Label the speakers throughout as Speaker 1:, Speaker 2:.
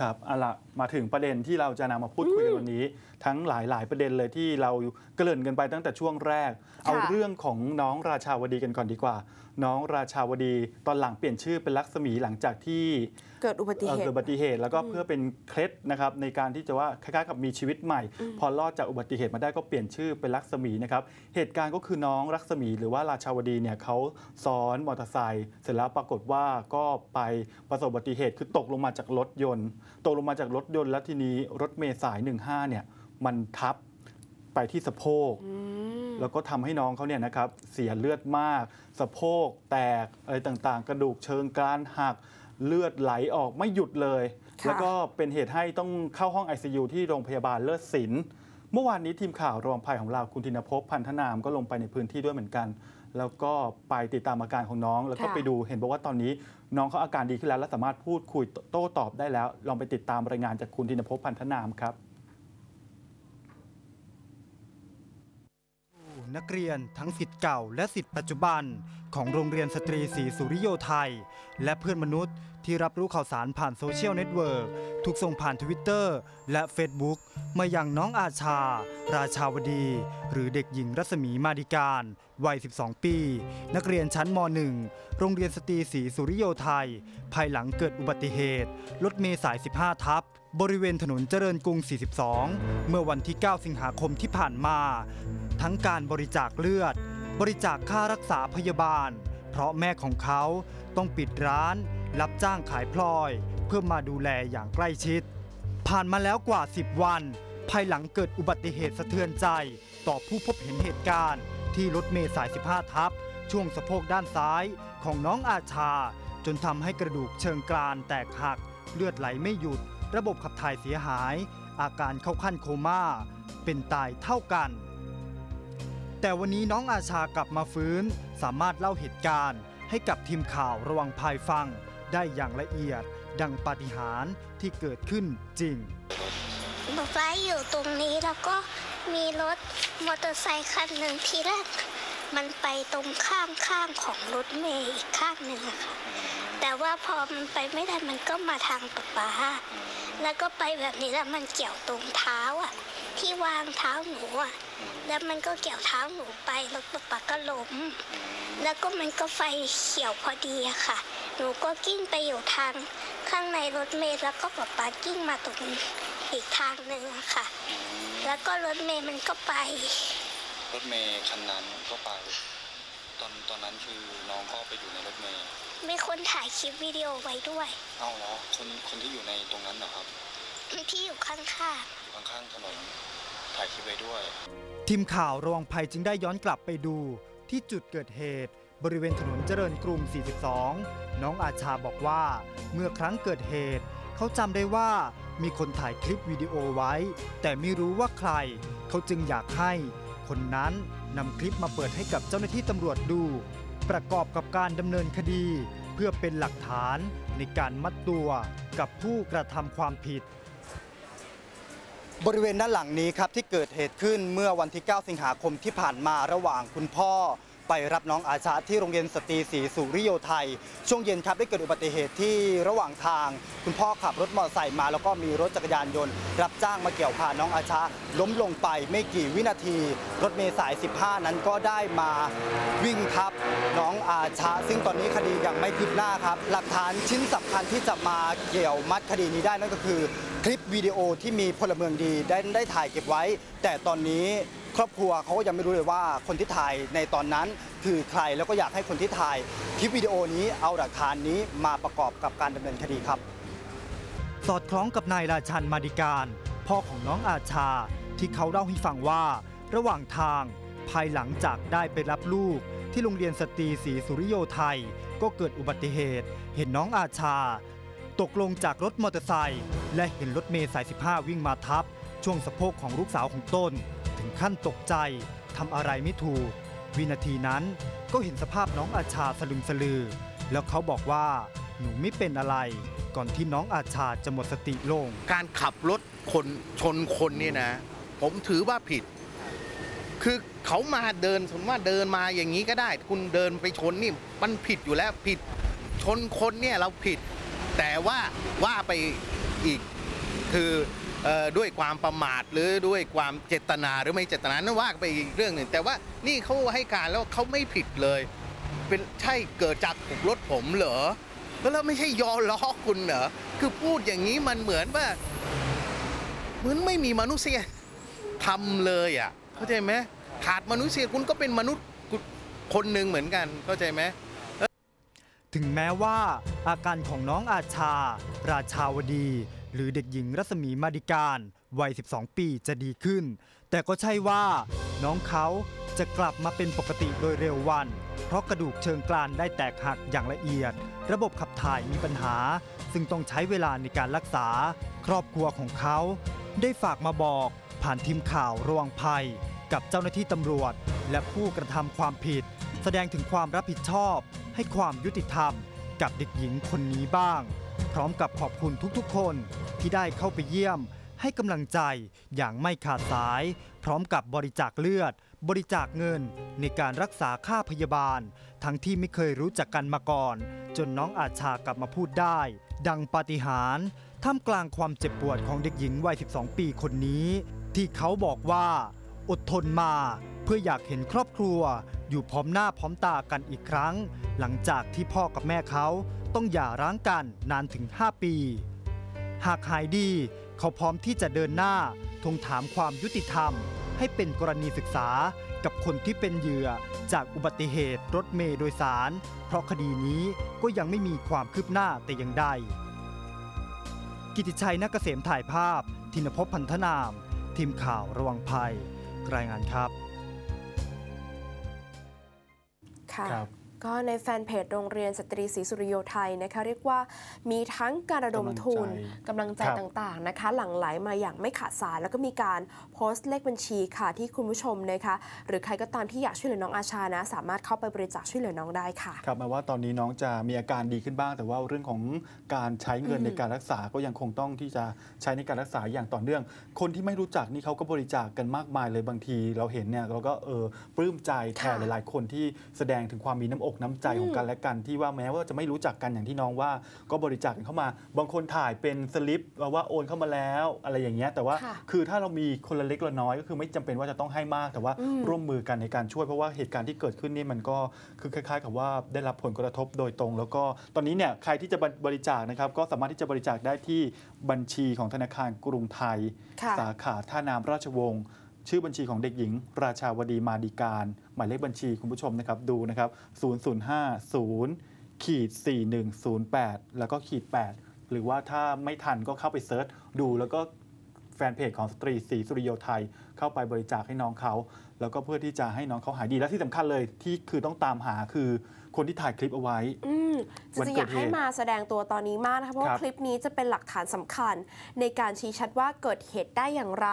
Speaker 1: ครับเอาละมาถึงประเด็นที่เราจะนำมาพูดคุยกันวันนี้ ทั้งหลาย ๆ ประเด็นเลยที่เราเกริ่นกันไปตั้งแต่ช่วงแรก เอาเรื่องของน้องราชาวดีกันก่อนดีกว่า น้องราชาวดีตอนหลังเปลี่ยนชื่อเป็นลักษมีหลังจากที่
Speaker 2: เกิดอุบัติ
Speaker 1: เอ่อ
Speaker 2: เหตุ
Speaker 1: เกิดอุบัติเหตุแล้วก็เพื่อเป็นเคล็ดนะครับในการที่จะว่าคล้ายๆกับมีชีวิตใหม่ พอรอดจากอุบัติเหตุมาได้ก็เปลี่ยนชื่อเป็นลักษมีนะครับเหตุการณ์ก็คือน้องลักษมีหรือว่าราชาวดีเนี่ยเขาซ้อนมอเตอร์ไซค์เสร็จแล้วปรากฏว่าก็ไปประสบอุบัติเหตุคือตกลงมาจากรถยนต์ตกลงมาจากรถยนต์แล้วทีนี้รถเมล์สาย 15 เนี่ย มันทับไปที่สะโพก แล้วก็ทำให้น้องเขาเนี่ยนะครับ เสียเลือดมาก สะโพกแตกอะไรต่างๆ กระดูกเชิงกรานหักเลือดไหลออกไม่หยุดเลย
Speaker 2: ค่ะ
Speaker 1: แล้วก็เป็นเหตุให้ต้องเข้าห้อง ICU ที่โรงพยาบาลเลิศศิลป์เมื่อวานนี้ทีมข่าวรองภัยของเราคุณธินภพพันธนามก็ลงไปในพื้นที่ด้วยเหมือนกัน แล้วก็ไปติดตามอาการของน้อง แล้วก็
Speaker 2: ค่ะ
Speaker 1: ไปดูเห็นบอกว่าตอนนี้น้องเขาอาการดีขึ้นแล้ว และสามารถพูดคุยโต้ตอบได้แล้ว ลองไปติดตามรายงานจากคุณธินภพพันธนามครับ
Speaker 3: นักเรียนทั้งสิทธิ์เก่าและสิทธิ์ปัจจุบันของโรงเรียนสตรีศรีสุริโยไทย และเพื่อนมนุษย์ที่รับรู้ข่าวสารผ่านโซเชียลเน็ตเวิร์กถูกส่งผ่านทวิตเตอร์และ Facebook มาอยังน้องอาชา ราชาวดี หรือเด็กหญิงรัศมีมาดิการ วัย 12 ปี นักเรียนชั้นม .1 โรงเรียนสตรีศรีสุริโยไทย ภายหลังเกิดอุบัติเหตุ รถเมล์สาย 15 ทับบริเวณถนนเจริญกรุง 42 เมื่อวันที่ 9 สิงหาคมที่ผ่านมา ทั้งการบริจาคเลือด บริจาคค่ารักษาพยาบาล เพราะแม่ของเขาต้องปิดร้าน รับจ้างขายพลอย เพื่อมาดูแลอย่างใกล้ชิด ผ่านมาแล้วกว่า 10 วัน ภายหลังเกิดอุบัติเหตุสะเทือนใจ ต่อผู้พบเห็นเหตุการณ์ ที่รถเมล์สาย 15 ทับ ช่วงสะโพกด้านซ้ายของน้องอาชา จนทำให้กระดูกเชิงกรานแตกหัก เลือดไหลไม่หยุด ระบบขับถ่ายเสียหาย อาการเข้าขั้นโคม่า เป็นตายเท่ากัน แต่วันนี้น้องอาชากลับมาฟื้น สามารถเล่าเหตุการณ์ ให้กับทีมข่าวระวังภายฟัง ได้อย่างละเอียด ดังปาฏิหาริย์ที่เกิดขึ้นจริง
Speaker 4: ป๊าป๊าอยู่ตรงนี้แล้วก็มีรถมอเตอร์ไซค์คันหนึ่งทีแรกมันไปตรงข้างข้างของรถเมย์อีกข้างหนึ่งอะค่ะแต่ว่าพอมันไปไม่ได้มันก็มาทางป๊าป๊าแล้วก็ไปแบบนี้แล้วมันเกี่ยวตรงเท้าอะ ที่วางเท้าหนูอะ แล้วมันก็เกี่ยวเท้าหนูไปแล้วป๊าป๊าก็ล้ม แล้วก็มันก็ไฟเขียวพอดีอะค่ะ หนูก็กิ้งไปอยู่ทางข้างในรถเมล์แล้วก็ป๊าป๊ากิ้งมาตรงอีกทางหนึ่งอะค่ะ แล้วก็รถเมล์มันก็ไป
Speaker 5: รถเมย์คันนั้นก็ไป ตอนตอนนั้นคือน้องก็ไปอยู่ในรถเมย์
Speaker 4: มีคนถ่ายคลิปวิดีโอไว้ด้วย
Speaker 5: เอ้าแล้วคนคนที่อยู่ในตรงนั้นนะครับ
Speaker 4: ที่อยู่ข้าง
Speaker 5: อยู่ข้างๆถนนถ่ายคลิปไว้ด้วย
Speaker 3: ทีมข่าวระวังภัยจึงได้ย้อนกลับไปดูที่จุดเกิดเหตุ บริเวณถนนเจริญกรุง 42 น้องอาชาบอกว่า เมื่อครั้งเกิดเหตุ เขาจำได้ว่ามีคนถ่ายคลิปวิดีโอไว้ แต่ไม่รู้ว่าใคร เขาจึงอยากให้ คนนั้นนำคลิปมาเปิดให้กับเจ้าหน้าที่ตำรวจดู ประกอบกับการดำเนินคดี เพื่อเป็นหลักฐานในการมัดตัวกับผู้กระทำความผิด บริเวณด้านหลังนี้ครับที่เกิดเหตุขึ้นเมื่อวันที่ 9 สิงหาคมที่ผ่านมาระหว่างคุณพ่อ ไปรับน้องอาชาที่โรงเรียนสตรีศรีสุริโยไทย ช่วงเย็นครับได้เกิดอุบัติเหตุที่ระหว่างทาง คุณพ่อขับรถมอเตอร์ไซค์มา แล้วก็มีรถจักรยานยนต์ รับจ้างมาเกี่ยวพาน้องอาชาล้มลงไปไม่กี่วินาที รถเมล์สาย 15 นั้นก็ได้มาวิ่งทับน้องอาชาซึ่งตอนนี้คดียังไม่คืบหน้าครับ หลักฐานชิ้นสำคัญที่จะมาเกี่ยวมัดคดีนี้ได้นั่นก็คือ คลิปวิดีโอที่มีพลเมืองดีได้ได้ถ่ายเก็บไว้ แต่ตอนนี้ ครอบครัวเขาก็ยังไม่รู้เลยว่าคนที่ถ่ายในตอนนั้นคือใครแล้วก็อยากให้คนที่ถ่ายคลิปวิดีโอนี้เอาหลักฐานนี้มาประกอบกับการดำเนินคดีครับ สอดคล้องกับนายราชันมาดิการ พ่อของน้องอาชาที่เขาเล่าให้ฟังว่า ระหว่างทาง ภายหลังจากได้ไปรับลูก ที่โรงเรียนสตรีศรีสุริโยไทย ก็เกิดอุบัติเหตุ เห็นน้องอาชา ตกลงจากรถมอเตอร์ไซค์และเห็นรถเมล์สาย 15 วิ่งมาทับ ช่วงสะโพกของลูกสาวของต้น ขั้นตกใจทำอะไรไม่ถูก วินาทีนั้นก็เห็นสภาพน้องอาชาสลึมสลือ แล้วเขาบอกว่าหนูไม่เป็นอะไร ก่อนที่น้องอาชาจะหมดสติลง
Speaker 6: การขับรถคนชนคนเนี่ยนะ ผมถือว่าผิด คือเขามาเดินสมมติว่าเดินมาอย่างนี้ก็ได้ คุณเดินไปชนนี่มันผิดอยู่แล้วผิด ชนคนเนี่ยเราผิด แต่ว่าว่าไปอีกคือเอ่อ ด้วยความประมาทหรือด้วยความเจตนาหรือไม่เจตนานั่นว่ากันไปอีกเรื่องหนึ่ง แต่ว่านี่เขาให้การแล้วเขาไม่ผิดเลย เป็นใช่เกิดจากถูกรถผมเหรอแล้วไม่ใช่ยอล้อคุณเหรอคือพูดอย่างนี้มันเหมือนว่าเหมือนไม่มีมนุษยธรรมเลยอะเข้าใจไหมขาดมนุษยคุณก็เป็นมนุษย์คนหนึ่งเหมือนกันเข้าใจไหม
Speaker 3: ถึงแม้ว่าอาการของน้องอาชา ราชาวดี หรือเด็กหญิงรัศมีมาดิการวัย 12 ปีจะดีขึ้น แต่ก็ใช่ว่า น้องเขาจะกลับมาเป็นปกติโดยเร็ววัน เพราะกระดูกเชิงกรานได้แตกหักอย่างละเอียด ระบบขับถ่ายมีปัญหา ซึ่งต้องใช้เวลาในการรักษา ครอบครัวของเขา ได้ฝากมาบอกผ่านทีมข่าวระวังภัย กับเจ้าหน้าที่ตำรวจ และผู้กระทำความผิด แสดงถึงความรับผิดชอบ ให้ความยุติธรรม กับเด็กหญิงคนนี้บ้าง พร้อมกับขอบคุณทุกๆ คนที่ได้เข้าไปเยี่ยม ให้กำลังใจอย่างไม่ขาดสาย พร้อมกับบริจาคเลือด บริจาคเงินในการรักษาค่าพยาบาล ทั้งที่ไม่เคยรู้จักกันมาก่อน จนน้องอาชากลับมาพูดได้ ดังปาฏิหาริย์ท่ามกลางความเจ็บปวดของเด็กหญิงวัย 12 ปีคนนี้ ที่เขาบอกว่า อดทนมา เพื่ออยากเห็นครอบครัว อยู่พร้อมหน้าพร้อมตากันอีกครั้ง หลังจากที่พ่อกับแม่เขา ต้องหย่าร้างกันนานถึง 5 ปี หากหายดีเขาพร้อมที่จะเดินหน้าทวงถามความยุติธรรม ให้เป็นกรณีศึกษากับคนที่เป็นเหยื่อจากอุบัติเหตุรถเมย์โดยสาร เพราะคดีนี้ก็ยังไม่มีความคืบหน้าแต่อย่างใด กิติชัยนักเกษมถ่ายภาพทินภพพันธนาม ทีมข่าวระวังภัย รายงานครับ
Speaker 2: ค่ะ
Speaker 1: ครับ
Speaker 2: ก็ในแฟนเพจโรงเรียนสตรีศรีสุริโยไทยนะคะเรียกว่ามีทั้งการระดมทุนกำลังใจ
Speaker 1: ครับ
Speaker 2: ต่างๆนะคะ หลั่งไหลมาอย่างไม่ขาดสาย แล้วก็มีการโพสต์เลขบัญชีค่ะที่คุณผู้ชมนะคะหรือใครก็ตามที่อยากช่วยเหลือน้องอาชานะ สามารถเข้าไปบริจาคช่วยเหลือน้องได้ค่ะ
Speaker 1: ครับแม้ว่าตอนนี้น้องจะมีอาการดีขึ้นบ้าง แต่ว่าเรื่องของการใช้เงิน
Speaker 2: อืม
Speaker 1: ในการรักษาก็ยังคงต้องที่จะใช้ในการรักษาอย่างต่อเนื่อง คนที่ไม่รู้จักนี่เขาก็บริจาคกันมากมายเลยบางที เราเห็นเนี่ยเราก็เออปลื้มใจแทนหลายๆ คนที่แสดงถึงความมีน้ำอกน้ำใจของกันและกันที่ว่าแม้ว่าจะไม่รู้จักกันอย่างที่น้องว่า ก็บริจาคกันเข้ามา บางคนถ่ายเป็นสลิปว่าโอนเข้ามาแล้วอะไรอย่างเงี้ยแต่ว่า
Speaker 2: ค่ะ
Speaker 1: คือถ้าเรามีคนละเล็กละน้อยก็คือไม่จำเป็นว่าจะต้องให้มาก แต่ว่า
Speaker 2: อืม
Speaker 1: ร่วมมือกันในการช่วยเพราะว่าเหตุการณ์ที่เกิดขึ้นนี่มันก็คือคล้ายๆ กับว่าได้รับผลกระทบโดยตรง แล้วก็ตอนนี้เนี่ยใครที่จะบริจาคนะครับก็สามารถที่จะบริจาคได้ที่บัญชีของธนาคารกรุงไทย
Speaker 2: ค่ะ
Speaker 1: สาขาท่าน้ำราชวงศ์ ชื่อบัญชีของเด็กหญิง ราชาวดีมาดีการ หมายเลขบัญชีคุณผู้ชมนะครับดูนะครับ0050ขีด4108 แล้วก็ขีด 8 หรือว่าถ้าไม่ทันก็เข้าไปเซิร์ชดูแล้วก็แฟนเพจของสตรีศรีสุริโยไทย เข้าไปบริจาคให้น้องเขา แล้วก็เพื่อที่จะให้น้องเขาหายดีและที่สำคัญเลยที่คือต้องตามหาคือคนที่ถ่ายคลิปเอาไว้
Speaker 2: อืมจ
Speaker 1: วัน
Speaker 2: ริงๆ
Speaker 1: เกิ
Speaker 2: อยา
Speaker 1: ด
Speaker 2: ก
Speaker 1: เหตุ
Speaker 2: ให้มาแสดงตัวตอนนี้มากนะคะเพราะ
Speaker 1: ครั
Speaker 2: ว่า
Speaker 1: บ
Speaker 2: คลิปนี้จะเป็นหลักฐานสำคัญ ในการชี้ชัดว่าเกิดเหตุได้อย่างไร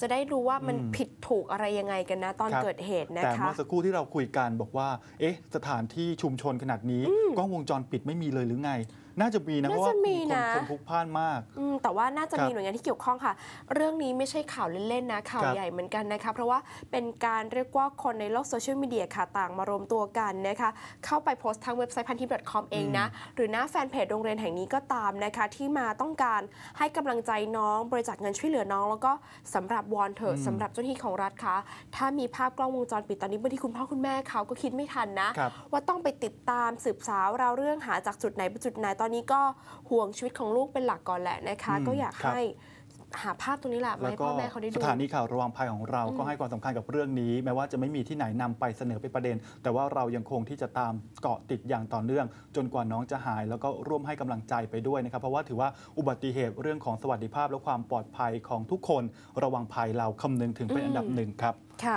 Speaker 2: จะได้รู้ว่ามัน
Speaker 1: อืม
Speaker 2: ผิดถูกอะไรยังไงกันนะ ตอน
Speaker 1: ครับ
Speaker 2: เกิดเหตุนะ
Speaker 1: แต่
Speaker 2: คะ
Speaker 1: เมื่อสักครู่ที่เราคุยกันบอกว่า เอ๊ะ สถานที่ชุมชนขนาดนี้กล้องวงจรปิดไม่มีเลยหรือไง น่าจะมีนะเพ
Speaker 2: น่า
Speaker 1: ราะว่า
Speaker 2: จะมี
Speaker 1: คน
Speaker 2: นะ
Speaker 1: คนพลุกพล่านมาก
Speaker 2: อืมแต่ว่าน่าจะ
Speaker 1: ครับ
Speaker 2: มีหน่วยงานที่เกี่ยวข้องค่ะ เรื่องนี้ไม่ใช่ข่าวเล่นๆนะข่าว
Speaker 1: ครับ
Speaker 2: ใหญ่เหมือนกันนะคะเพราะว่าเป็นการเรียกว่าคนในโลกโซเชียลมีเดียค่ะต่างมารวมตัวกันนะคะเข้าไปโพสต์ทางเว็บไซต์พันทิป .com เองนะ หรือหน้าแฟนเพจโรงเรียนแห่งนี้ก็ตามนะคะที่มาต้องการให้กำลังใจน้องบริจาคเงินช่วยเหลือน้อง แล้วก็สำหรับวอนเถอะ
Speaker 1: อืม
Speaker 2: สำหรับเจ้าหน้าที่ของรัฐคะถ้ามีภาพกล้องวงจรปิดตอนนี้บางทีคุณพ่อคุณแม่เขาก็คิดไม่ทันนะ
Speaker 1: ครับ
Speaker 2: ว่าต้องไปติดตามสืบสาวราวเรื่องหาจากจุดไหนไปจุดไหนตอนนี้ก็ห่วงชีวิตของลูกเป็นหลักก่อนแหละนะคะ
Speaker 1: อืม
Speaker 2: ก็อยาก
Speaker 1: ครับ
Speaker 2: ให้ หาภาพตรงนี้แหละมา
Speaker 1: แล้ว
Speaker 2: ให้
Speaker 1: ก็
Speaker 2: พ่อแม่เขาได้
Speaker 1: ส
Speaker 2: ดู
Speaker 1: ถานีข่าวระวังภัยของเราก็ให้ความสำคัญกับเรื่องนี้ แม้ว่าจะไม่มีที่ไหนนำไปเสนอเป็นประเด็น แต่ว่าเรายังคงที่จะตามเกาะติดอย่างต่อเนื่อง จนกว่าน้องจะหาย แล้วก็ร่วมให้กำลังใจไปด้วยนะครับ เพราะว่าถือว่าอุบัติเหตุเรื่องของสวัสดิภาพและความปลอดภัยของทุกคน ระวังภัยเราคำนึงถึงเป็นอันดับหนึ่งครับ
Speaker 2: ค่ะ